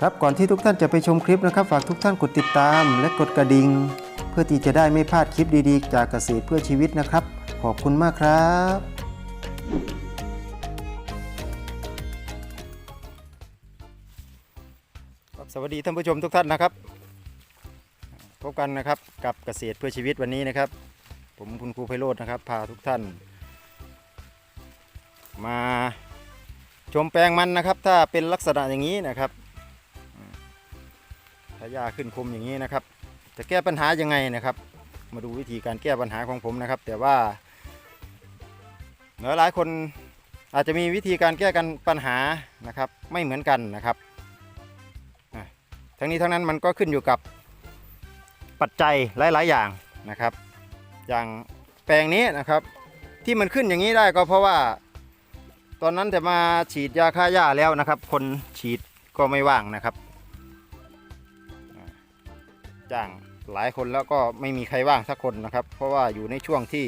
ครับก่อนที่ทุกท่านจะไปชมคลิปนะครับ ฝากทุกท่านกดติดตามและกดกระดิ่งเพื่อที่จะได้ไม่พลาดคลิปดีๆ จากเกษตรเพื่อชีวิตนะครับ ขอบคุณมากครับสวัสดีท่านผู้ชมทุกท่านนะครับ พบกันนะครับกับเกษตรเพื่อชีวิตวันนี้นะครับ ผมคุณครูไพโรจน์นะครับ พาทุกท่าน มาชมแปลงมันนะครับ ถ้าเป็นลักษณะอย่างนี้นะครับ ถ้าหญ้าขึ้นคมอย่างนี้นะครับ จะแก้ปัญหายังไงนะครับ มาดูวิธีการแก้ปัญหาของผมนะครับ แต่ว่าหลายหลายคนอาจจะมีวิธีการแก้กันปัญหานะครับ ไม่เหมือนกันนะครับทั้งนี้ทั้งนั้นมันก็ขึ้นอยู่กับปัจจัยหลาย ๆ อย่างนะครับ อย่างแปลงนี้นะครับ ที่มันขึ้นอย่างนี้ได้ก็เพราะว่า ตอนนั้นจะมาฉีดยาฆ่าหญ้าแล้วนะครับ คนฉีดก็ไม่ว่างนะครับ จ้างหลายคนแล้วก็ไม่มีใครว่างสักคนนะครับ เพราะว่าอยู่ในช่วงที่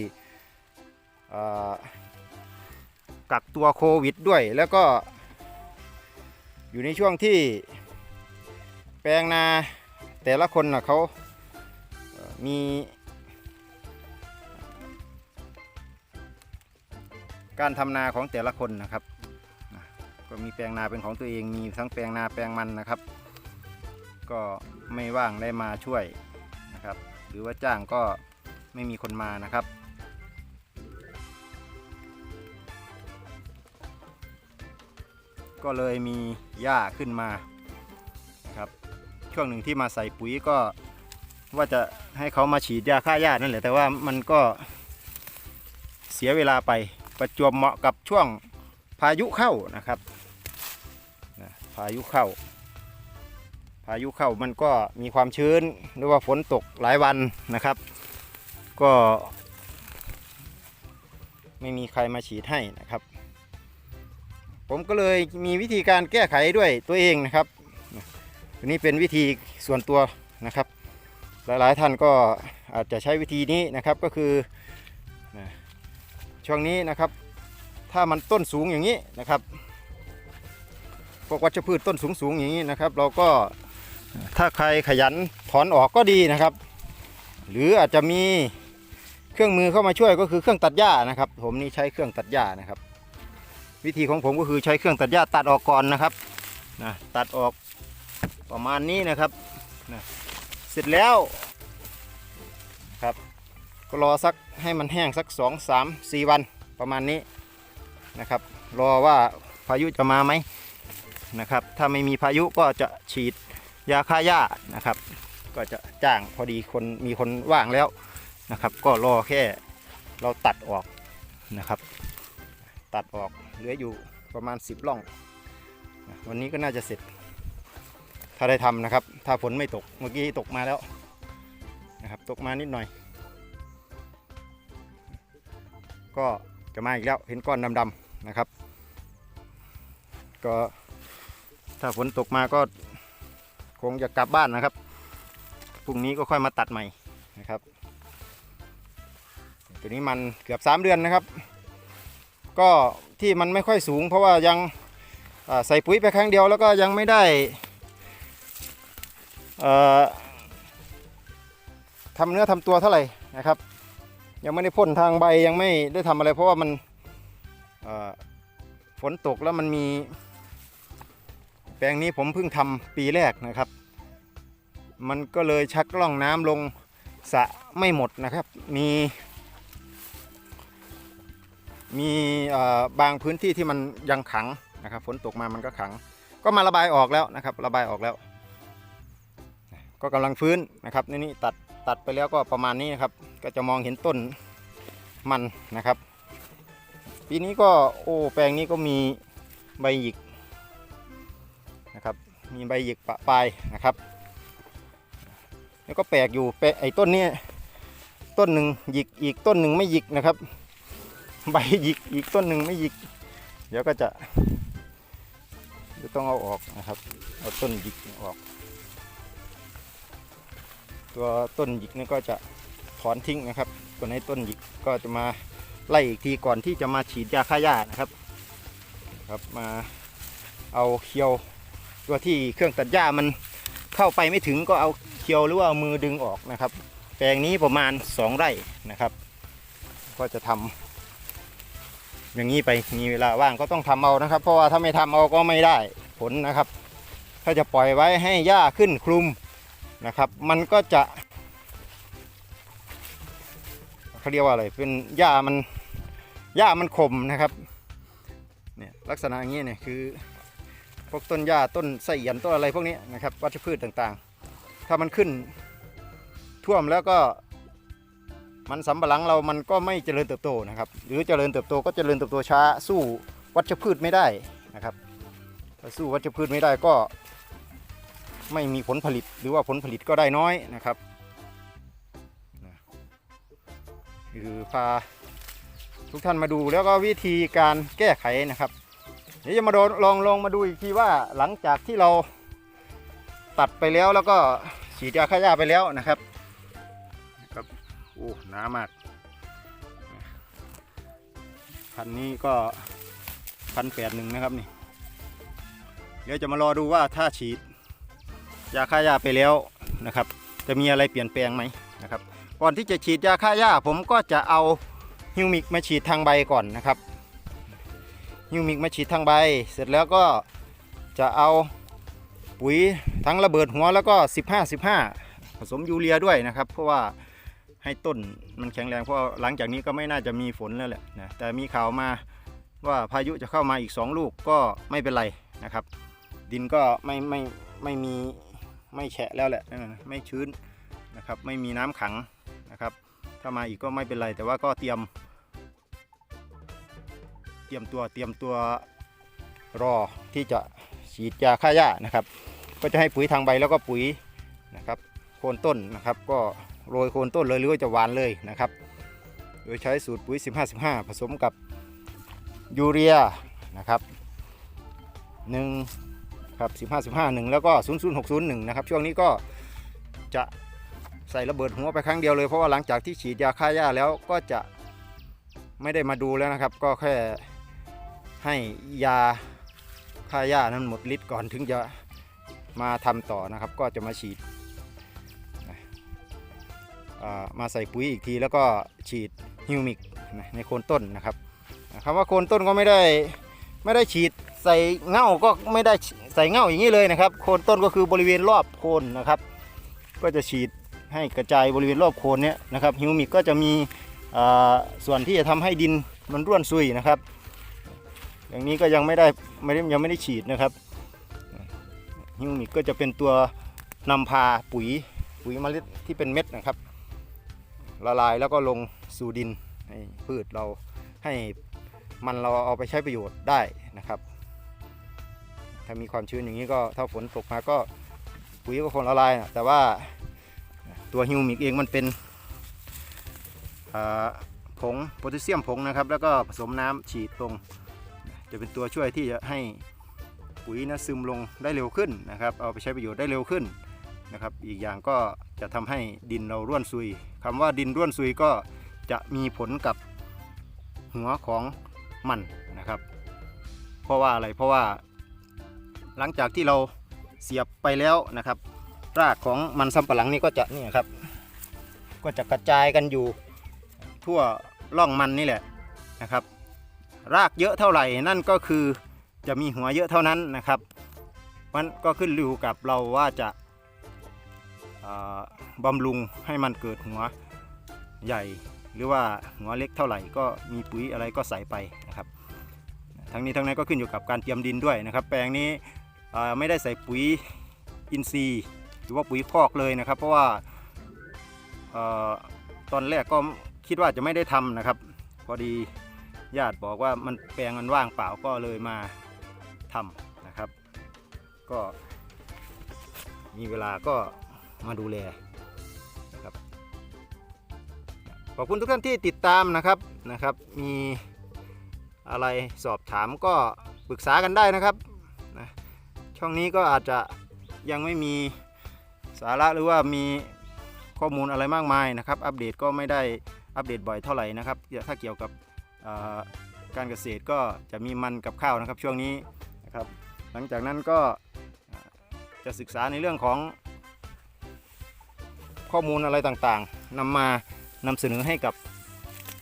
กักตัวโควิดด้วยแล้วก็อยู่ในช่วงที่แปลงนาแต่ละคนนะเขามีการทำนาของแต่ละคนนะครับ ก็มีแปลงนาเป็นของตัวเอง มีทั้งแปลงนาแปลงมันนะครับ ก็ ไม่ว่างได้มาช่วยนะครับ หรือว่าจ้างก็ไม่มีคนมานะครับ ก็เลยมีหญ้าขึ้นมาครับ ช่วงหนึ่งที่มาใส่ปุ๋ยก็ว่าจะให้เขามาฉีดยาฆ่าหญ้านั่นแหละแต่ว่ามันก็เสียเวลาไปประจวบเหมาะกับช่วงพายุเข้านะครับพายุเข้า พายุเข้ามันก็มีความชื้นหรือว่าฝนตกหลายวันนะครับ ก็ ไม่มีใครมาฉีดให้นะครับ ผมก็เลยมีวิธีการแก้ไขด้วยตัวเองนะครับนนี้เป็นวิธีส่วนตัวนะครับ หลายๆท่านก็อาจจะใช้วิธีนี้นะครับก็คือช่วงนี้นะครับ ถ้ามันต้นสูงอย่างนี้นะครับพวกวัชพืชต้นสูงๆอย่างนี้นะครับ เราก็ ถ้าใครขยันถอนออกก็ดีนะครับ หรืออาจจะมีเครื่องมือเข้ามาช่วยก็คือเครื่องตัดหญ้านะครับ ผมนี่ใช้เครื่องตัดหญ้านะครับ วิธีของผมก็คือใช้เครื่องตัดหญ้าตัดออกก่อนนะครับนะตัดออกประมาณนี้นะครับนะเสร็จแล้วครับก็รอสักให้มันแห้งสัก 2 3 4 วันประมาณนี้นะครับ รอว่าพายุจะมาไหมนะครับ ถ้าไม่มีพายุก็จะฉีด ยาฆ่าหญ้านะครับ ก็จะจ้างพอดีคนมีคนว่างแล้วนะครับ ก็รอแค่เราตัดออกนะครับ ตัดออกเหลืออยู่ประมาณ 10ร่อง วันนี้ก็น่าจะเสร็จ ถ้าได้ทำนะครับ ถ้าฝนไม่ตกเมื่อกี้ตกมาแล้วนะครับตกมานิดหน่อย ก็จะมาอีกแล้วเห็นก้อนดำๆนะครับ ก็ถ้าฝนตกมาก็ คงจะกลับบ้านนะครับพรุ่งนี้ก็ค่อยมาตัดใหม่นะครับ ตัวนี้มันเกือบ 3 เดือนนะครับ ก็ที่มันไม่ค่อยสูง เพราะว่ายังใส่ปุ๋ยไปครั้งเดียวแล้วก็ยังไม่ได้ทำเนื้อทำตัวเท่าไหร่นะครับ ยังไม่ได้พ่นทางใบยังไม่ได้ทำอะไร เพราะว่ามันฝนตกแล้วมันมี แปลงนี้ผมเพิ่งทำปีแรกนะครับ มันก็เลยชักล่องน้ำลงสะไม่หมดนะครับ มี มีบางพื้นที่ที่มันยังขังนะครับฝนตกมามันก็ขัง ก็มาระบายออกแล้วนะครับ ระบายออกแล้ว ก็กำลังฟื้นนะครับนี่นี่ตัดตัดไปแล้วก็ประมาณนี้นะครับ ก็จะมองเห็นต้นมันนะครับ ปีนี้ก็โอ้แปลงนี้ก็มีใบหยิก นะครับ มีใบหยิกปะปลายนะครับ แล้วก็แปลกอยู่แปลไอ้ต้นนี้ต้นหนึ่งหยิกอีกต้นหนึ่งไม่หยิกนะครับ ใบหยิกอีกต้นหนึ่งไม่หยิก เดี๋ยวก็จะจะต้องเอาออกนะครับ เอาต้นหยิกออก ตัวต้นหยิกนี่ก็จะถอนทิ้งนะครับ ตัวในต้นหยิกก็จะมาไล่อีกทีก่อนที่จะมาฉีดยาฆ่าหญ้านะครับ ครับมาเอาเคียว ตัวที่เครื่องตัดหญ้ามันเข้าไปไม่ถึงก็เอาเคียวหรือว่าเอามือดึงออกนะครับ แปลงนี้ประมาณ 2 ไร่นะครับ ก็จะทำอย่างนี้ไปมีเวลาว่างก็ต้องทำเอานะครับ เพราะว่าถ้าไม่ทำเอาก็ไม่ได้ผลนะครับ ถ้าจะปล่อยไว้ให้หญ้าขึ้นคลุมนะครับ มันก็จะเขาเรียกว่าอะไรเป็นหญ้ามันหญ้ามันขมนะครับเนี่ยลักษณะอย่างนี้เนี่ยคือ พวกต้นหญ้าต้นไส้เอียนต้นอะไรพวกนี้นะครับวัชพืชต่างๆ ถ้ามันขึ้นท่วมแล้วก็มันสำปะหลังเรามันก็ไม่เจริญเติบโตนะครับ หรือเจริญเติบโตก็เจริญเติบโตช้าสู้วัชพืชไม่ได้นะครับถ้าสู้วัชพืชไม่ได้ก็ไม่มีผลผลิตหรือว่าผลผลิตก็ได้น้อยนะครับนะคือพาทุกท่านมาดูแล้วก็วิธีการแก้ไขนะครับ เดี๋ยวจะมาลองลองมาดูอีกทีว่าหลังจากที่เราตัดไปแล้วแล้วก็ฉีดยาฆ่าหญ้าไปแล้วนะครับนะครับโอ้หนามากพันนี้ก็พันแปดหนึ่งนะครับนี่เดี๋ยวจะมารอดูว่าถ้าฉีดยาฆ่าหญ้าไปแล้วนะครับ จะมีอะไรเปลี่ยนแปลงไหมนะครับ ก่อนที่จะฉีดยาฆ่าหญ้าผมก็จะเอาฮิวมิกมาฉีดทางใบก่อนนะครับ ฮิวมิกมาฉีดทางใบ เสร็จแล้วก็จะเอาปุ๋ยทั้งระเบิดหัวแล้วก็ 15 15 ผสมยูเรียด้วยนะครับ เพราะว่าให้ต้นมันแข็งแรงเพราะหลังจากนี้ก็ไม่น่าจะมีฝนแล้วแหละนะแต่มีข่าวมาว่าพายุจะเข้ามาอีก 2 ลูกก็ไม่เป็นไรนะครับ ดินก็ไม่ไม่ไม่มีไม่แฉะแล้วแหละนั่นน่ะไม่ชื้นนะครับ ไม่มีน้ำขังนะครับ ถ้ามาอีกก็ไม่เป็นไร แต่ว่าก็เตรียม เตรียมตัวเตรียมตัวรอที่จะฉีดยาฆ่าหญ้านะครับ ก็จะให้ปุ๋ยทางใบแล้วก็ปุ๋ยนะครับโคนต้นนะครับ ก็โรยโคนต้นเลยหรือว่าจะหวานเลยนะครับ โดยใช้สูตรปุ๋ย 15-15 ผสมกับยูเรียนะครับหนึ่งครับสิบห้าสิบห้าหนึ่งแล้วก็ศูนย์ศูนย์หกศูนย์หนึ่งนะครับ ช่วงนี้ก็จะใส่ระเบิดหัวไปครั้งเดียวเลยเพราะว่าหลังจากที่ฉีดยาฆ่าหญ้าแล้วก็จะไม่ได้มาดูแล้วนะครับ ก็แค่ ให้ยาฆ่าหญ้านั้นหมดฤทธิ์ก่อนถึงจะมาทำต่อนะครับ ก็จะมาฉีดมาใส่ปุ๋ยอีกทีแล้วก็ฉีดฮิวมิกในโคนต้นนะครับคำว่าโคนต้นก็ไม่ได้ไม่ได้ฉีดใส่เง่าก็ไม่ได้ใส่เง่าอย่างนี้เลยนะครับ โคนต้นก็คือบริเวณรอบโคนนะครับ ก็จะฉีดให้กระจายบริเวณรอบโคนเนี้ยนะครับฮิวมิกก็จะมีส่วนที่จะทำให้ดินมันร่วนซุยนะครับ อย่างนี้ก็ยังไม่ได้ไม่ได้ยังไม่ได้ฉีดนะครับฮิวมิกก็จะเป็นตัวนำพาปุ๋ยปุ๋ยเมล็ดที่เป็นเม็ดนะครับ ละลายแล้วก็ลงสู่ดินให้พืชเราให้มันเราเอาไปใช้ประโยชน์ได้นะครับ ถ้ามีความชื้นอย่างนี้ก็ถ้าฝนตกมาก็ปุ๋ยก็คงละลายนะแต่ว่าตัวฮิวมิกเองมันเป็นผงโพแทสเซียมผงนะครับ แล้วก็ผสมน้ำฉีดลง จะเป็นตัวช่วยที่จะให้ปุ๋ยนะซึมลงได้เร็วขึ้นนะครับ เอาไปใช้ประโยชน์ได้เร็วขึ้นนะครับ อีกอย่างก็จะทำให้ดินเราร่วนซุยคำว่าดินร่วนซุยก็จะมีผลกับหัวของมันนะครับ เพราะว่าอะไรเพราะว่า หลังจากที่เราเสียบไปแล้วนะครับ รากของมันสำปะหลังนี่ก็จะนี่ครับ ก็จะกระจายกันอยู่ทั่วร่องมันนี่แหละนะครับ รากเยอะเท่าไหร่นั่นก็คือจะมีหัวเยอะเท่านั้นนะครับมันก็ขึ้นอยู่กับเราว่าจะบำรุงให้มันเกิดหัวใหญ่ หรือว่าหัวเล็กเท่าไหร่ก็มีปุ๋ยอะไรก็ใส่ไปนะครับ ทั้งนี้ทั้งนั้นก็ขึ้นอยู่กับการเตรียมดินด้วยนะครับ แปลงนี้ไม่ได้ใส่ปุ๋ยอินทรีย์หรือว่าปุ๋ยคอกเลยนะครับ เพราะว่าออตอนแรกก็คิดว่าจะไม่ได้ทำนะครับ พอดี ญาติบอกว่ามันแปลงมันว่างเปล่าก็เลยมาทำนะครับ ก็มีเวลาก็มาดูแลนะครับขอบคุณทุกท่านที่ติดตามนะครับนะครับ มีอะไรสอบถามก็ปรึกษากันได้นะครับนะช่องนี้ก็อาจจะยังไม่มีสาระหรือว่ามีข้อมูลอะไรมากมายนะครับ อัปเดตก็ไม่ได้อัปเดตบ่อยเท่าไหร่นะครับ ถ้าเกี่ยวกับ การเกษตรก็จะมีมันกับข้าวนะครับช่วงนี้นะครับ หลังจากนั้นก็จะศึกษาในเรื่องของข้อมูลอะไรต่างๆนำมานำเสนอให้กับ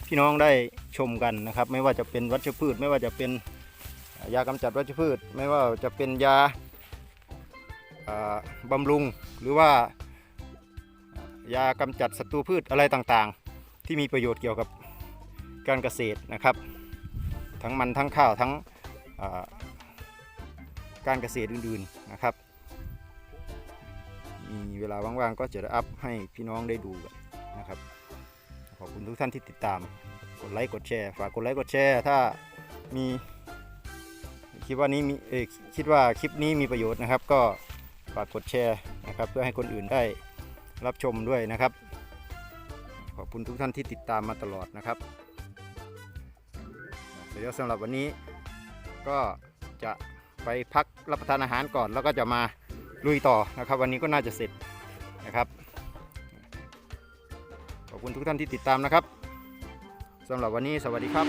พี่น้องได้ชมกันนะครับ ไม่ว่าจะเป็นวัชพืช ไม่ว่าจะเป็นยากำจัดวัชพืช ไม่ว่าจะเป็นยาอ่าบำรุงหรือว่ายากำจัดศัตรูพืชอะไรต่างๆ ที่มีประโยชน์เกี่ยวกับ การเกษตรนะครับ ทั้งมันทั้งข้าวทั้งการเกษตรอื่นๆนะครับ มีเวลาว่างๆก็จะอัพให้พี่น้องได้ดูกันนะครับ ขอบคุณทุกท่านที่ติดตาม กดไลค์กดแชร์ฝากกดไลค์กดแชร์ ถ้ามีคิดว่านี้มีเออคิดว่าคลิปนี้มีประโยชน์นะครับ ก็ฝากกดแชร์นะครับ เพื่อให้คนอื่นได้รับชมด้วยนะครับ ขอบคุณทุกท่านที่ติดตามมาตลอดนะครับ เดี๋ยวสำหรับวันนี้ก็จะไปพักรับประทานอาหารก่อนแล้วก็จะมาลุยต่อนะครับ วันนี้ก็น่าจะเสร็จนะครับ ขอบคุณทุกท่านที่ติดตามนะครับสำหรับวันนี้สวัสดีครับ